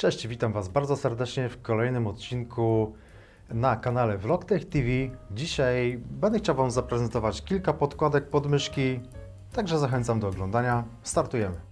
Cześć, witam Was bardzo serdecznie w kolejnym odcinku na kanale Vlogtech TV. Dzisiaj będę chciał Wam zaprezentować kilka podkładek pod myszki, także zachęcam do oglądania. Startujemy.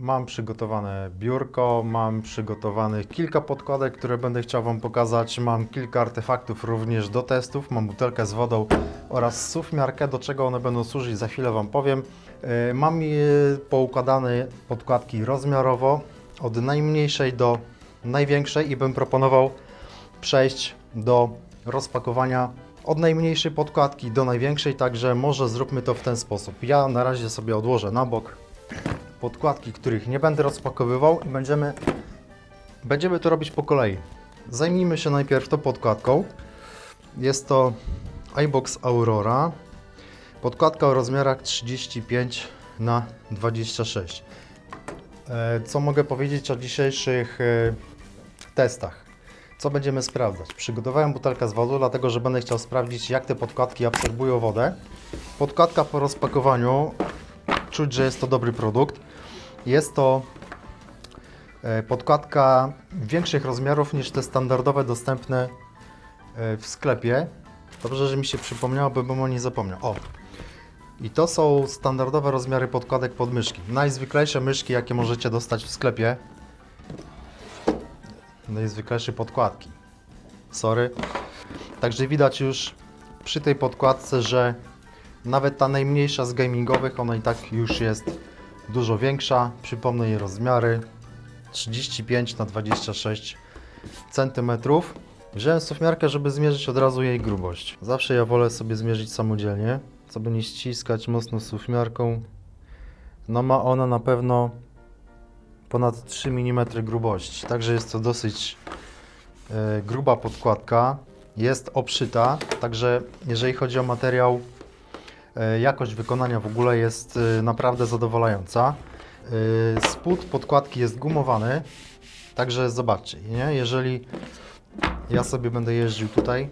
Mam przygotowane biurko, mam przygotowanych kilka podkładek, które będę chciał Wam pokazać. Mam kilka artefaktów również do testów. Mam butelkę z wodą oraz suwmiarkę, do czego one będą służyć, za chwilę Wam powiem. E, Mam poukładane podkładki rozmiarowo, od najmniejszej do największej i bym proponował przejść do rozpakowania od najmniejszej podkładki do największej, także może zróbmy to w ten sposób. Ja na razie sobie odłożę na bok podkładki, których nie będę rozpakowywał i będziemy, będziemy to robić po kolei. Zajmijmy się najpierw tą podkładką. Jest to iBox Aurora. Podkładka o rozmiarach 35 na 26. E, Co mogę powiedzieć o dzisiejszych e, testach? Co będziemy sprawdzać? Przygotowałem butelkę z wodą, dlatego że będę chciał sprawdzić, jak te podkładki absorbują wodę. Podkładka po rozpakowaniu czuć, że jest to dobry produkt. Jest to e, podkładka większych rozmiarów niż te standardowe dostępne e, w sklepie. Dobrze, że mi się przypomniało, by bym o niej zapomniał. O! I to są standardowe rozmiary podkładek pod myszki. Najzwyklejsze myszki, jakie możecie dostać w sklepie. Najzwyklejsze podkładki. Sorry. Także widać już przy tej podkładce, że nawet ta najmniejsza z gamingowych, ona i tak już jest dużo większa. Przypomnę jej rozmiary 35 na 26 cm. Wziąłem suwmiarkę, żeby zmierzyć od razu jej grubość. Zawsze ja wolę sobie zmierzyć samodzielnie, co by nie ściskać mocno suwmiarką. No ma ona na pewno ponad 3 mm grubości, także jest to dosyć e, gruba podkładka. Jest obszyta, także jeżeli chodzi o materiał, Jakość wykonania w ogóle jest e, naprawdę zadowalająca. E, Spód podkładki jest gumowany, także zobaczcie, nie? jeżeli ja sobie będę jeździł tutaj,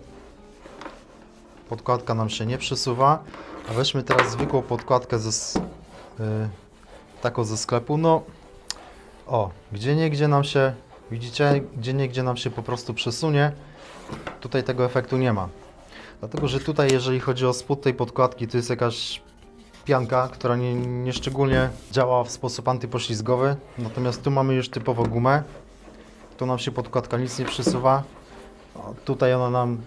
podkładka nam się nie przesuwa, a weźmy teraz zwykłą podkładkę ze, e, taką ze sklepu, no o, gdzie niegdzie nam się, widzicie, gdzie niegdzie nam się po prostu przesunie, tutaj tego efektu nie ma. Dlatego, że tutaj jeżeli chodzi o spód tej podkładki, to jest jakaś pianka, która nie, nie szczególnie działa w sposób antypoślizgowy. Natomiast tu mamy już typowo gumę. Tu nam się podkładka nic nie przesuwa. O, tutaj ona nam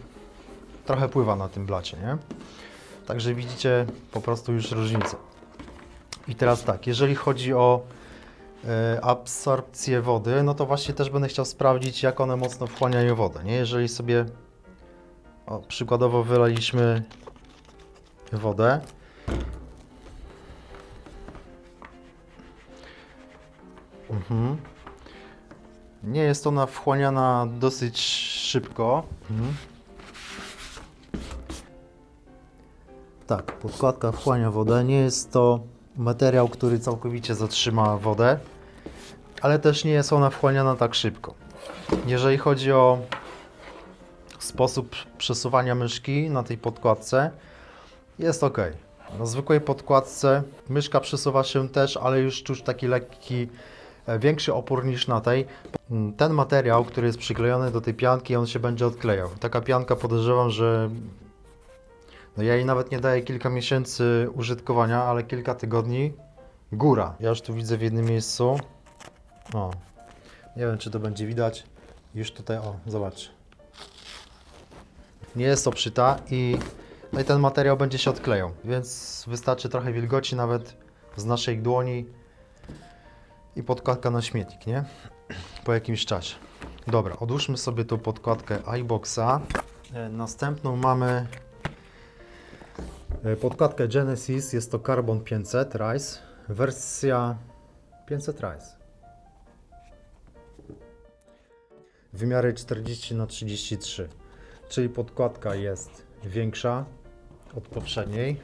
trochę pływa na tym blacie, nie? Także widzicie po prostu już różnicę. I teraz tak, jeżeli chodzi o e, absorpcję wody, no to właśnie też będę chciał sprawdzić, jak one mocno wchłaniają wodę, nie? Jeżeli sobie o, przykładowo wylaliśmy wodę. Mhm. Nie jest ona wchłaniana dosyć szybko. Mhm. Tak, podkładka wchłania wodę. Nie jest to materiał, który całkowicie zatrzyma wodę, ale też nie jest ona wchłaniana tak szybko. Jeżeli chodzi o sposób przesuwania myszki na tej podkładce jest ok. Na zwykłej podkładce myszka przesuwa się też, ale już czuć taki lekki, e, większy opór niż na tej. Ten materiał, który jest przyklejony do tej pianki, on się będzie odklejał. Taka pianka podejrzewam, że no ja jej nawet nie daję kilka miesięcy użytkowania, ale kilka tygodni góra. Ja już tu widzę w jednym miejscu. O, nie wiem czy to będzie widać. Już tutaj, o, zobacz nie jest obszyta i, no i ten materiał będzie się odklejał, więc wystarczy trochę wilgoci nawet z naszej dłoni i podkładka na śmietnik, nie? Po jakimś czasie. Dobra, odłóżmy sobie tą podkładkę iBoxa. E, Następną mamy e, podkładkę Genesis, jest to Carbon 500 Rise, wersja 500 Rise. Wymiary 40 na 33 czyli podkładka jest większa od poprzedniej.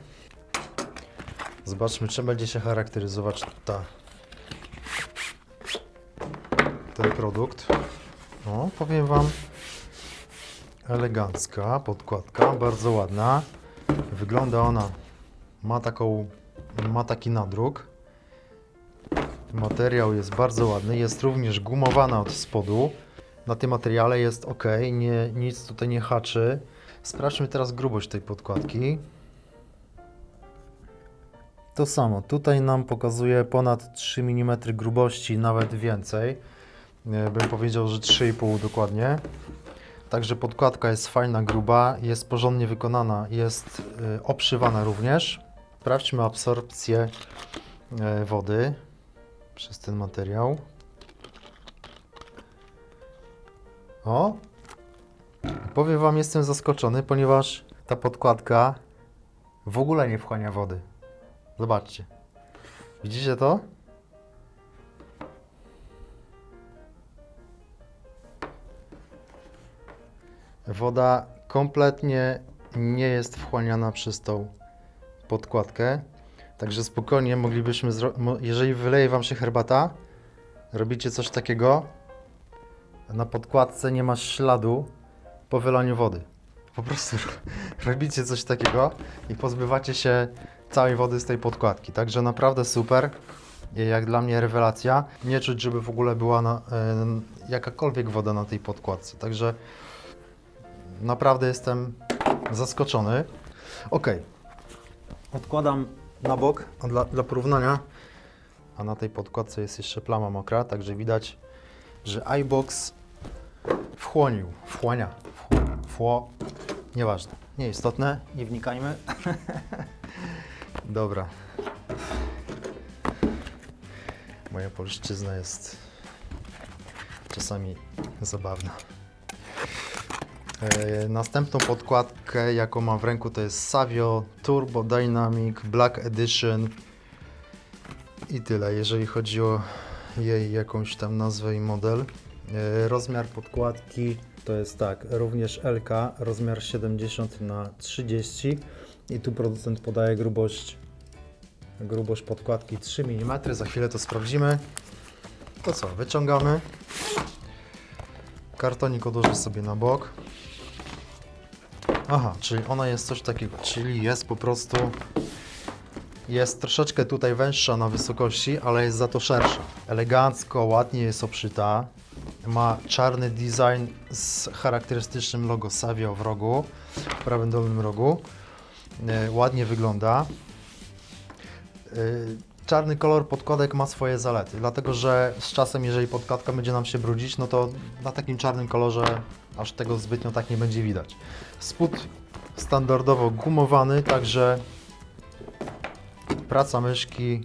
Zobaczmy, czym będzie się charakteryzować ta, ten produkt. O, powiem Wam, elegancka podkładka, bardzo ładna. Wygląda ona, ma taką, ma taki nadruk. Materiał jest bardzo ładny, jest również gumowana od spodu. Na tym materiale jest ok, nie, nic tutaj nie haczy. Sprawdźmy teraz grubość tej podkładki. To samo, tutaj nam pokazuje ponad 3 mm grubości, nawet więcej. E, Bym powiedział, że 3,5 dokładnie. Także podkładka jest fajna, gruba, jest porządnie wykonana, jest y, obszywana również. Sprawdźmy absorpcję e, wody przez ten materiał. O! Powiem Wam, jestem zaskoczony, ponieważ ta podkładka w ogóle nie wchłania wody. Zobaczcie. Widzicie to? Woda kompletnie nie jest wchłaniana przez tą podkładkę. Także spokojnie moglibyśmy, jeżeli wyleje Wam się herbata, robicie coś takiego, na podkładce nie ma śladu po wylaniu wody. Po prostu robicie coś takiego i pozbywacie się całej wody z tej podkładki. Także naprawdę super. Jak dla mnie rewelacja. Nie czuć, żeby w ogóle była na, em, jakakolwiek woda na tej podkładce. Także naprawdę jestem zaskoczony. Ok. Odkładam na bok dla, dla porównania. A na tej podkładce jest jeszcze plama mokra, także widać, że iBox wchłonił, wchłania, wchło, wchło, nieważne, nieistotne, nie wnikajmy. Dobra. Moja polszczyzna jest czasami zabawna. E, Następną podkładkę, jaką mam w ręku, to jest Savio Turbo Dynamic Black Edition. I tyle, jeżeli chodzi o jej jakąś tam nazwę i model. E, Rozmiar podkładki to jest tak, również LK, rozmiar 70 na 30 i tu producent podaje grubość grubość podkładki 3 mm. Za chwilę to sprawdzimy. To co, wyciągamy. Kartonik odłożę sobie na bok. Aha, czyli ona jest coś takiego, czyli jest po prostu jest troszeczkę tutaj węższa na wysokości, ale jest za to szersza. Elegancko, ładnie jest obszyta. Ma czarny design z charakterystycznym logo Savio w rogu, w prawym dolnym rogu. E, Ładnie wygląda. E, Czarny kolor podkładek ma swoje zalety, dlatego że z czasem, jeżeli podkładka będzie nam się brudzić, no to na takim czarnym kolorze aż tego zbytnio tak nie będzie widać. Spód standardowo gumowany, także praca myszki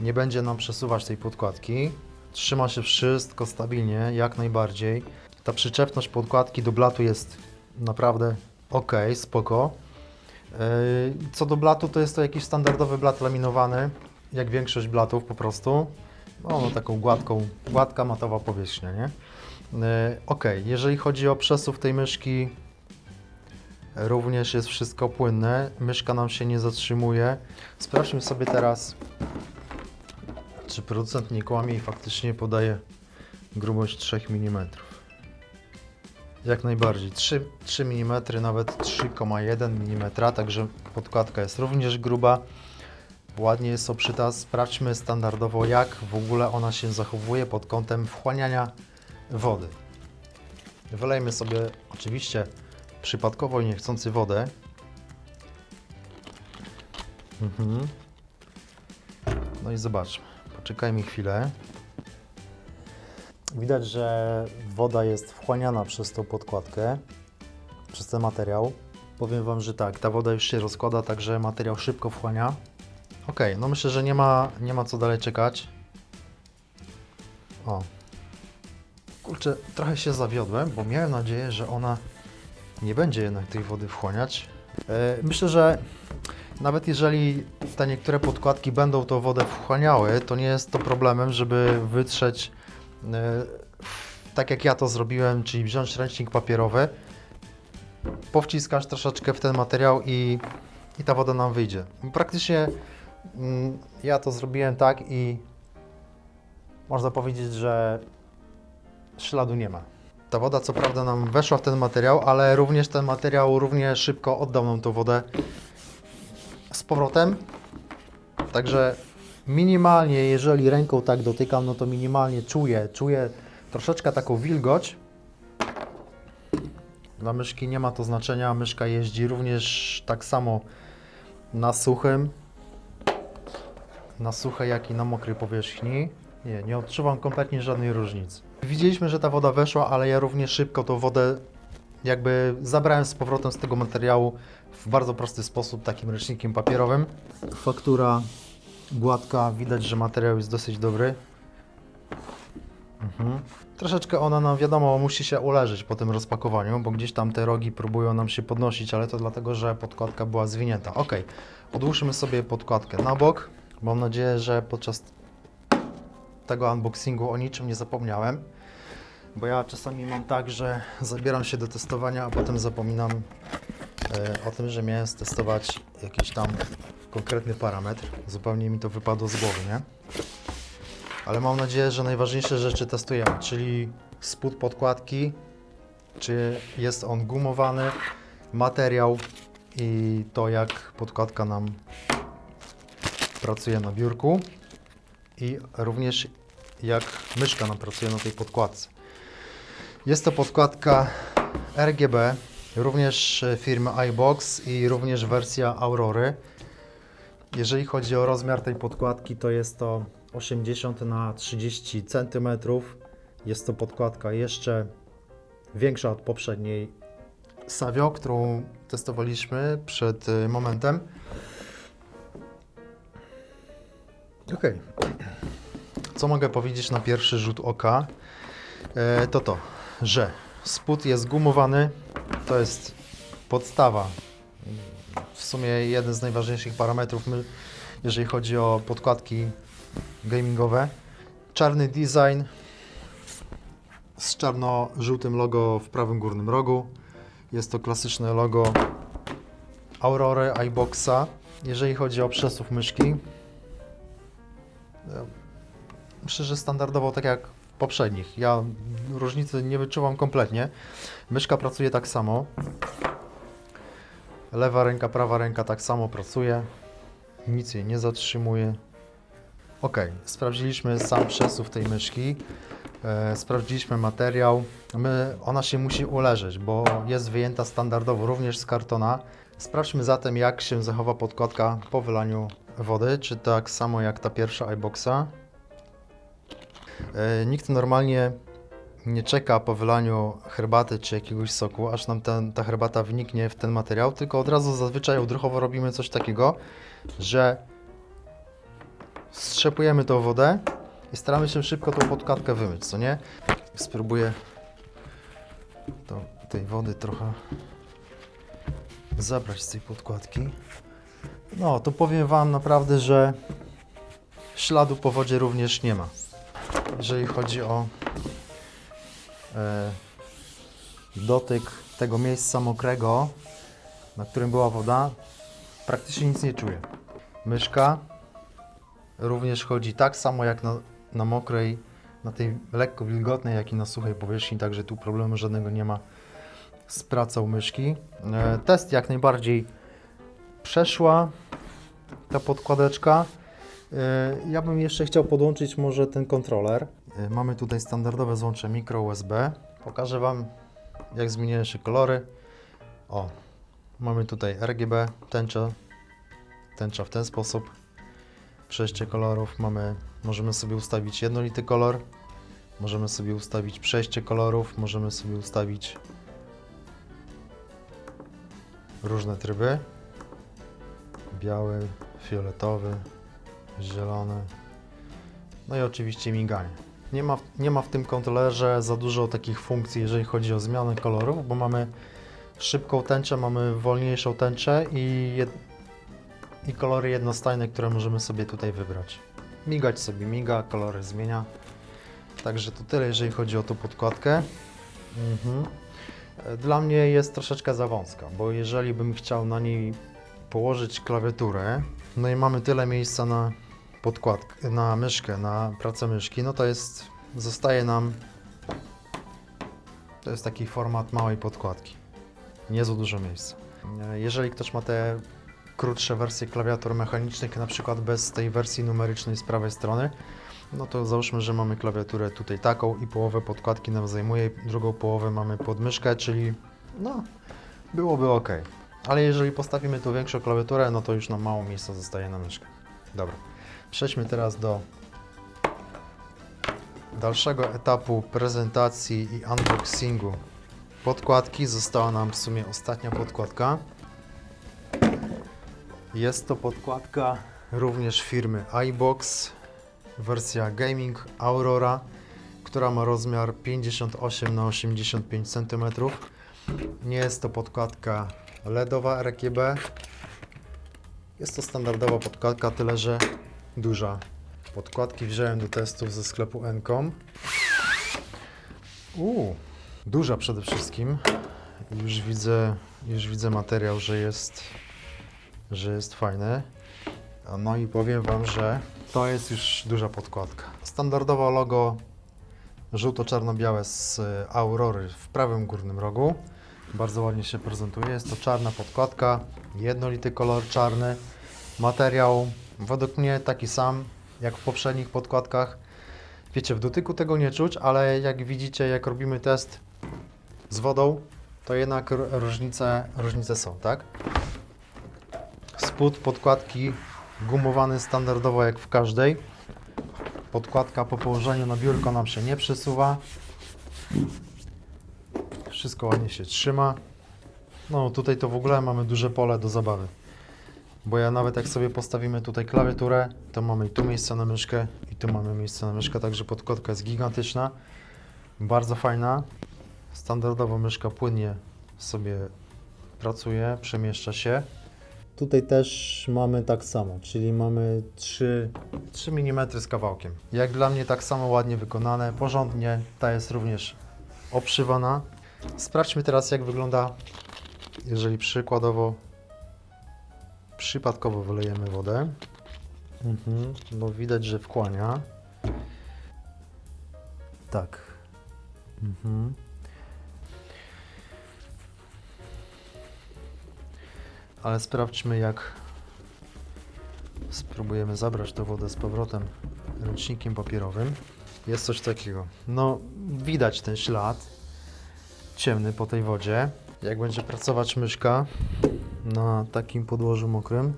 nie będzie nam przesuwać tej podkładki. Trzyma się wszystko stabilnie, jak najbardziej. Ta przyczepność podkładki do blatu jest naprawdę ok, spoko. Yy, Co do blatu, to jest to jakiś standardowy blat laminowany, jak większość blatów po prostu. No, no taką gładką, gładka matowa powierzchnia, nie? Yy, Ok, jeżeli chodzi o przesuw tej myszki, również jest wszystko płynne. Myszka nam się nie zatrzymuje. Sprawdźmy sobie teraz, czy producent nie kłamie i faktycznie podaje grubość 3 mm. Jak najbardziej. 3, 3 mm, nawet 3,1 mm, także podkładka jest również gruba. Ładnie jest obszyta. Sprawdźmy standardowo, jak w ogóle ona się zachowuje pod kątem wchłaniania wody. Wylejmy sobie oczywiście przypadkowo i niechcący wodę. Mhm. No i zobaczmy. Poczekajmy chwilę. Widać, że woda jest wchłaniana przez tą podkładkę, przez ten materiał. Powiem Wam, że tak, ta woda już się rozkłada, także materiał szybko wchłania. Ok, no myślę, że nie ma, nie ma co dalej czekać. O. Kurczę, trochę się zawiodłem, bo miałem nadzieję, że ona nie będzie jednak tej wody wchłaniać. E, Myślę, że nawet jeżeli te niektóre podkładki będą tą wodę wchłaniały, to nie jest to problemem, żeby wytrzeć e, tak jak ja to zrobiłem, czyli wziąć ręcznik papierowy, powciskasz troszeczkę w ten materiał i, i ta woda nam wyjdzie. Praktycznie mm, ja to zrobiłem tak i można powiedzieć, że śladu nie ma. Ta woda co prawda nam weszła w ten materiał, ale również ten materiał równie szybko oddał nam tą wodę z powrotem. Także minimalnie, jeżeli ręką tak dotykam, no to minimalnie czuję, czuję troszeczkę taką wilgoć. Dla myszki nie ma to znaczenia, myszka jeździ również tak samo na suchym, na suchej jak i na mokrej powierzchni. Nie, nie odczuwam kompletnie żadnej różnicy. Widzieliśmy, że ta woda weszła, ale ja również szybko tą wodę jakby zabrałem z powrotem z tego materiału w bardzo prosty sposób, takim ręcznikiem papierowym. Faktura gładka, widać, że materiał jest dosyć dobry. Mhm. Troszeczkę ona nam, wiadomo, musi się uleżeć po tym rozpakowaniu, bo gdzieś tam te rogi próbują nam się podnosić, ale to dlatego, że podkładka była zwinięta. Ok, odłóżmy sobie podkładkę na bok. Mam nadzieję, że podczas tego unboxingu o niczym nie zapomniałem, bo ja czasami mam tak, że zabieram się do testowania, a potem zapominam e, o tym, że miałem testować jakiś tam konkretny parametr. Zupełnie mi to wypadło z głowy, nie? Ale mam nadzieję, że najważniejsze rzeczy testujemy, czyli spód podkładki, czy jest on gumowany, materiał i to jak podkładka nam pracuje na biurku i również jak myszka nam pracuje na tej podkładce. Jest to podkładka RGB, również firmy iBox i również wersja Aurory. Jeżeli chodzi o rozmiar tej podkładki, to jest to 80 na 30 cm. Jest to podkładka jeszcze większa od poprzedniej Savio, którą testowaliśmy przed y, momentem. Ok. Co mogę powiedzieć na pierwszy rzut oka? E, to to, że spód jest gumowany. To jest podstawa. W sumie jeden z najważniejszych parametrów, jeżeli chodzi o podkładki gamingowe. Czarny design z czarno-żółtym logo w prawym górnym rogu. Jest to klasyczne logo Aurory iBoxa. Jeżeli chodzi o przesuw myszki, myślę, że standardowo tak jak poprzednich. Ja różnicy nie wyczuwam kompletnie. Myszka pracuje tak samo. Lewa ręka, prawa ręka tak samo pracuje. Nic jej nie zatrzymuje. Ok, sprawdziliśmy sam przesuw tej myszki. E, sprawdziliśmy materiał. My, ona się musi uleżeć, bo jest wyjęta standardowo również z kartona. Sprawdźmy zatem, jak się zachowa podkładka po wylaniu wody. Czy tak samo jak ta pierwsza iBoxa. E, nikt normalnie nie czeka po wylaniu herbaty czy jakiegoś soku, aż nam ten, ta herbata wniknie w ten materiał, tylko od razu zazwyczaj odruchowo robimy coś takiego, że strzepujemy tą wodę i staramy się szybko tą podkładkę wymyć, co nie? Spróbuję to, tej wody trochę zabrać z tej podkładki. No, to powiem Wam naprawdę, że śladu po wodzie również nie ma. Jeżeli chodzi o e, dotyk tego miejsca mokrego, na którym była woda, praktycznie nic nie czuję. Myszka również chodzi tak samo jak na, na mokrej, na tej lekko wilgotnej, jak i na suchej powierzchni, także tu problemu żadnego nie ma z pracą myszki. E, test jak najbardziej przeszła ta podkładeczka. E, Ja bym jeszcze chciał podłączyć może ten kontroler. E, Mamy tutaj standardowe złącze mikro USB. Pokażę Wam jak zmieniają się kolory. O, mamy tutaj RGB, tęcza, tęcza w ten sposób. Przejście kolorów mamy, możemy sobie ustawić jednolity kolor, możemy sobie ustawić przejście kolorów, możemy sobie ustawić różne tryby. Biały, fioletowy, zielony. No i oczywiście miganie. Nie ma, nie ma w tym kontrolerze za dużo takich funkcji, jeżeli chodzi o zmianę kolorów, bo mamy szybką tęczę, mamy wolniejszą tęczę i, jed, i kolory jednostajne, które możemy sobie tutaj wybrać. Migać sobie miga, kolory zmienia. Także to tyle, jeżeli chodzi o tą podkładkę. Mhm. Dla mnie jest troszeczkę za wąska, bo jeżeli bym chciał na niej położyć klawiaturę, no i mamy tyle miejsca na podkładkę, na myszkę, na pracę myszki, no to jest, zostaje nam To jest taki format małej podkładki. Nie za dużo miejsca. Jeżeli ktoś ma te krótsze wersje klawiatur mechanicznych, na przykład bez tej wersji numerycznej z prawej strony, no to załóżmy, że mamy klawiaturę tutaj taką i połowę podkładki nam zajmuje, drugą połowę mamy pod myszkę, czyli no, byłoby ok. Ale jeżeli postawimy tu większą klawiaturę, no to już nam mało miejsca zostaje na myszkę. Dobra, przejdźmy teraz do dalszego etapu prezentacji i unboxingu podkładki. Została nam w sumie ostatnia podkładka. Jest to podkładka również firmy iBox, wersja Gaming Aurora, która ma rozmiar 58 na 85 cm. Nie jest to podkładka LEDowa RGB. Jest to standardowa podkładka, tyle że duża. Podkładki wziąłem do testów ze sklepu Encom. Uuu, duża przede wszystkim. Już widzę, już widzę materiał, że jest, że jest fajny. No i powiem Wam, że to jest już duża podkładka. Standardowo logo żółto-czarno-białe z e, Aurory w prawym górnym rogu. Bardzo ładnie się prezentuje. Jest to czarna podkładka, jednolity kolor czarny. Materiał według mnie taki sam jak w poprzednich podkładkach. Wiecie, w dotyku tego nie czuć, ale jak widzicie, jak robimy test z wodą, to jednak różnice, różnice są, tak? Spód podkładki gumowany standardowo jak w każdej. Podkładka po położeniu na biurko nam się nie przesuwa. Wszystko ładnie się trzyma. No tutaj to w ogóle mamy duże pole do zabawy. Bo ja nawet jak sobie postawimy tutaj klawiaturę, to mamy tu miejsce na myszkę i tu mamy miejsce na myszkę, także podkładka jest gigantyczna. Bardzo fajna. Standardowo myszka płynnie sobie pracuje, przemieszcza się. Tutaj też mamy tak samo, czyli mamy 3, 3 mm z kawałkiem. Jak dla mnie tak samo ładnie wykonane, porządnie. Ta jest również obszywana. Sprawdźmy teraz jak wygląda, jeżeli przykładowo przypadkowo wylejemy wodę. Mhm, bo widać, że wkłania. Tak. Mhm. Ale sprawdźmy jak spróbujemy zabrać tę wodę z powrotem ręcznikiem papierowym. Jest coś takiego. No, widać ten ślad ciemny po tej wodzie. Jak będzie pracować myszka na takim podłożu mokrym,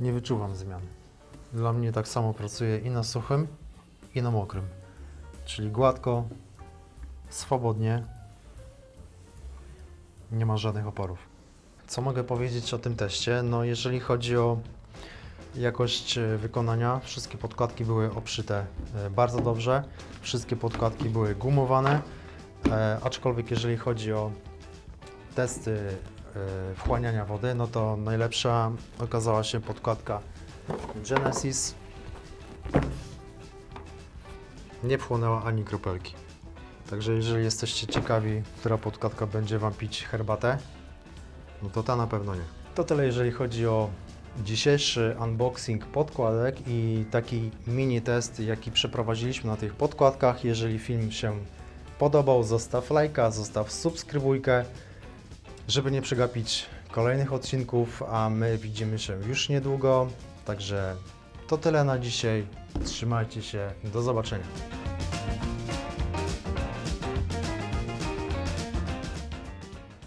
nie wyczuwam zmian. Dla mnie tak samo pracuje i na suchym, i na mokrym. Czyli gładko, swobodnie, nie ma żadnych oporów. Co mogę powiedzieć o tym teście? No, jeżeli chodzi o jakość e, wykonania, wszystkie podkładki były obszyte e, bardzo dobrze, wszystkie podkładki były gumowane, e, aczkolwiek jeżeli chodzi o testy wchłaniania wody, no to najlepsza okazała się podkładka Genesis. Nie wchłonęła ani kropelki. Także jeżeli jesteście ciekawi, która podkładka będzie Wam pić herbatę, no to ta na pewno nie. To tyle jeżeli chodzi o dzisiejszy unboxing podkładek i taki mini test, jaki przeprowadziliśmy na tych podkładkach. Jeżeli film się podobał, zostaw lajka, zostaw subskrybujkę, żeby nie przegapić kolejnych odcinków, a my widzimy się już niedługo. Także to tyle na dzisiaj. Trzymajcie się, do zobaczenia.